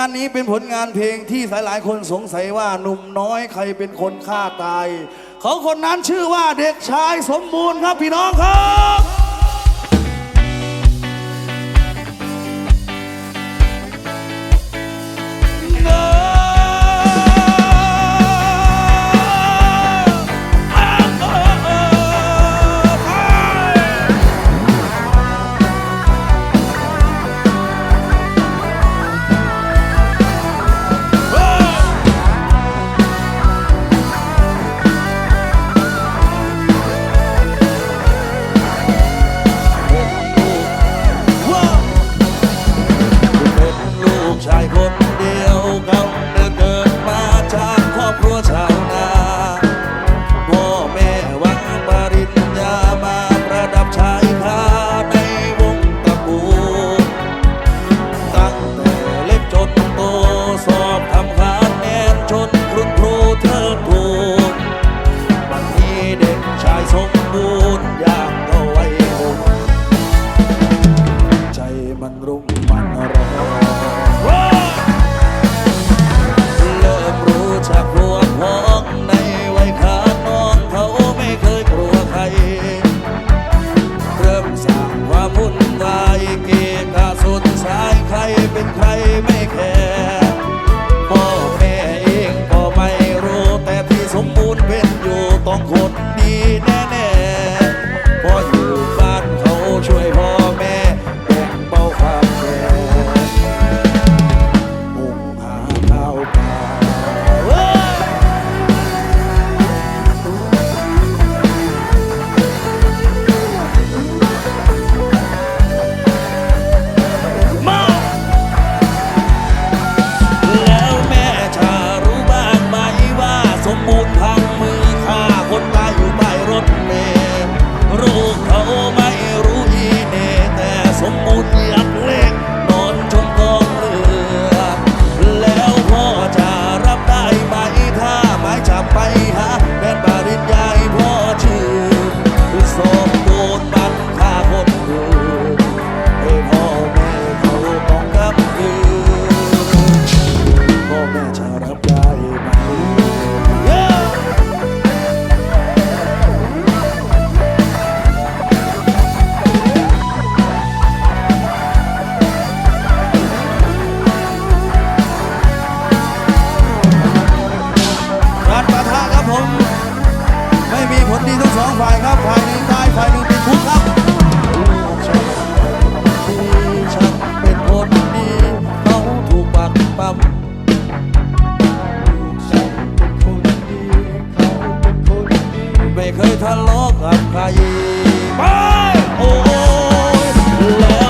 านนี้เป็นผลงานเพลงที่หลายๆ คนสงสัยว่าหนุ่มน้อยใครเป็นคนฆ่าตายเขาคนนั้นชื่อว่าเด็กชายสมบูรณ์ครับพี่น้องครับ เลิกรู้จักรวมพ้องในวัาน้องเขาไม่เคยกลัวใคร เริ่มสร้างความวุ่นวายเกตาสุดสใครเป็นใคร องฝ่ายครับฝ่ายหนึ่งได้ฝ่ายหนึ่งเป็นชุครับฉันเป็นคนดีเขาถูกปักปั๊มฉันเป็นคนดีเขาเป็นคนดีไม่เคยทะเลาะกับใครไปโอ้ยแล้ว